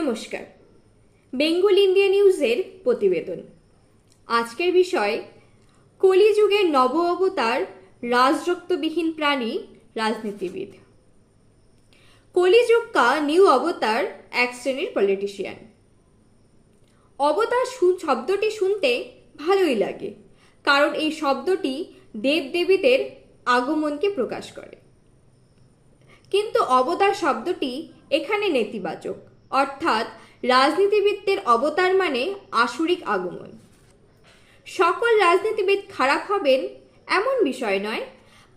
নমস্কার। বেঙ্গল ইন্ডিয়া নিউজের প্রতিবেদন। আজকের বিষয় কলিযুগের নব অবতার, রাজরক্তবিহীন প্রাণী, রাজনীতিবিদ। কলিযুগ কা নিউ অবতার, এক শ্রেণির পলিটিশিয়ান অবতার শব্দটি শুনতে ভালোই লাগে, কারণ এই শব্দটি দেবদেবীদের আগমনকে প্রকাশ করে। কিন্তু অবতার শব্দটি এখানে নেতিবাচক। অর্থাৎ রাজনীতিবিদদের অবতার মানে আসরিক আগমন। সকল রাজনীতিবিদ খারাপ হবেন এমন বিষয় নয়।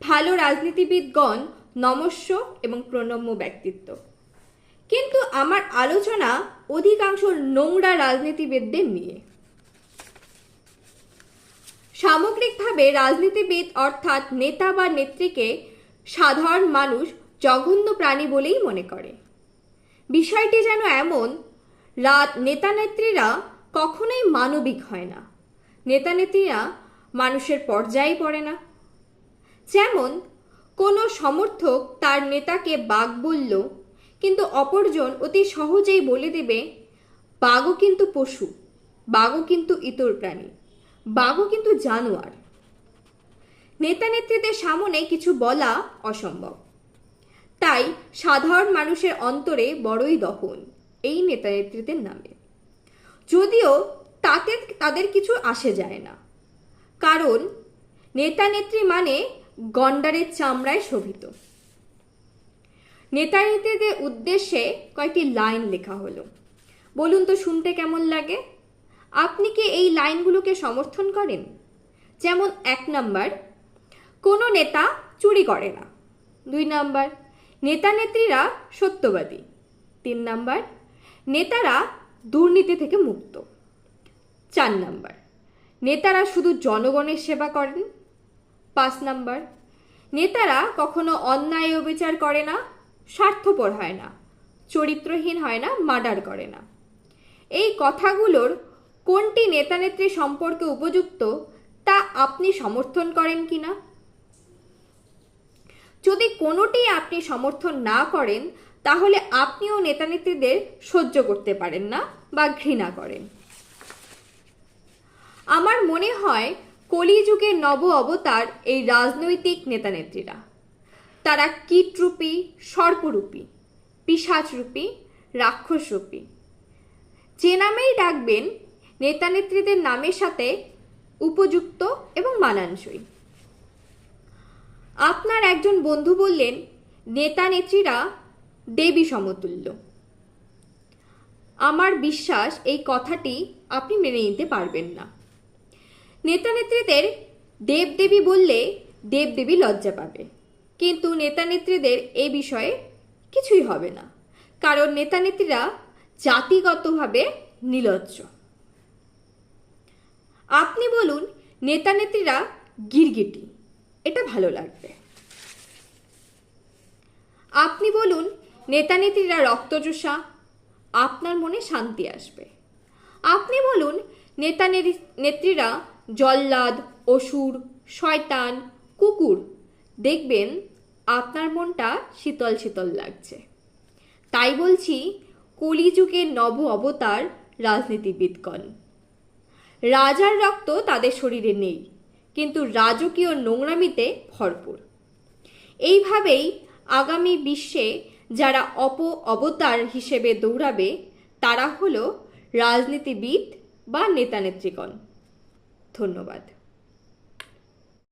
ভালো রাজনীতিবিদগণ নমস্য এবং প্রণম্য ব্যক্তিত্ব। কিন্তু আমার আলোচনা অধিকাংশ নোংরা রাজনীতিবিদদের নিয়ে। সামগ্রিকভাবে রাজনীতিবিদ অর্থাৎ নেতা বা নেত্রীকে সাধারণ মানুষ জঘন্য প্রাণী বলেই মনে করে। বিষয়টি যেন এমন, রাত নেতানেত্রীরা কখনোই মানবিক হয় না। নেতানেত্রীরা মানুষের পর্যায়ে পড়ে না। যেমন, কোনো সমর্থক তার নেতাকে বাঘ বলল, কিন্তু অপরজন অতি সহজেই বলে দেবে, বাঘও কিন্তু পশু, বাঘও কিন্তু ইতর প্রাণী, বাঘও কিন্তু জানোয়ার। নেতা নেত্রীদের সামনে কিছু বলা অসম্ভব। তাই সাধারণ মানুষের অন্তরে বড়ই দহন, এই নেতা নেত্রীদের নামে। যদিও তাতে তাদের কিছু আসে যায় না। কারণ নেতা নেত্রী মানে গন্ডারের চামড়ায় শোভিত। নেতা নেত্রীদের উদ্দেশ্যে কয়েকটি লাইন লেখা হলো। বলুন তো শুনতে কেমন লাগে? আপনি কি এই লাইনগুলোকে সমর্থন করেন? যেমন এক নাম্বার, কোনো নেতা চুরি করে না। দুই নাম্বার নেতা নেত্রীরা সত্যবাদী। তিন নাম্বার, নেতারা দুর্নীতি থেকে মুক্ত। চার নাম্বার, নেতারা শুধু জনগণের সেবা করেন। পাঁচ নাম্বার, নেতারা কখনো অন্যায় অবিচার করে না, স্বার্থপর হয় না, চরিত্রহীন হয় না, মার্ডার করে না। এই কথাগুলোর কোনটি নেতানেত্রী সম্পর্কে উপযুক্ত, তা আপনি সমর্থন করেন কিনা? যদি কোনোটি আপনি সমর্থন না করেন, তাহলে আপনিও নেতানেত্রীদের সহ্য করতে পারেন না বা ঘৃণা করেন। আমার মনে হয় কলিযুগের নব অবতার এই রাজনৈতিক নেতানেত্রীরা। তারা কীটরূপী, সর্পরূপী পিসাচরূপী রাক্ষসরূপী। যে নামেই ডাকবেন, নেতানেত্রীদের নামের সাথে উপযুক্ত এবং মানানসই। আপনার একজন বন্ধু বললেন, নেতা নেত্রীরা দেবী সমতুল্য। আমার বিশ্বাস এই কথাটি আপনি মেনে নিতে পারবেন না। নেতা নেত্রীদের দেবদেবী বললে দেবদেবী লজ্জা পাবে। কিন্তু নেতা নেত্রীদের এ বিষয়ে কিছুই হবে না। কারণ নেতা নেত্রীরা জাতিগতভাবে নিলজ্জ। আপনি বলুন, নেতা নেত্রীরা গিরগিটি। এটা ভালো লাগবে। আপনি বলুন নেতা নেত্রীরা রক্তচোষা, আপনার মনে শান্তি আসবে। আপনি বলুন নেতা নেত্রীরা জল্লাদ, অসুর, শয়তান, কুকুর, দেখবেন আপনার মনটা শীতল শীতল লাগছে। তাই বলছি, কলিযুগের নব অবতার রাজনীতিবিদগণ। রাজার রক্ত তাদের শরীরে নেই। কিন্তু রাজকীয় নোংরামিতে ভরপুর। এইভাবেই আগামী বিশ্বে যারা অপ অবতার হিসেবে দৌড়াবে, তারা হলো রাজনীতিবিদ বা নেতা নেত্রীগণ ধন্যবাদ।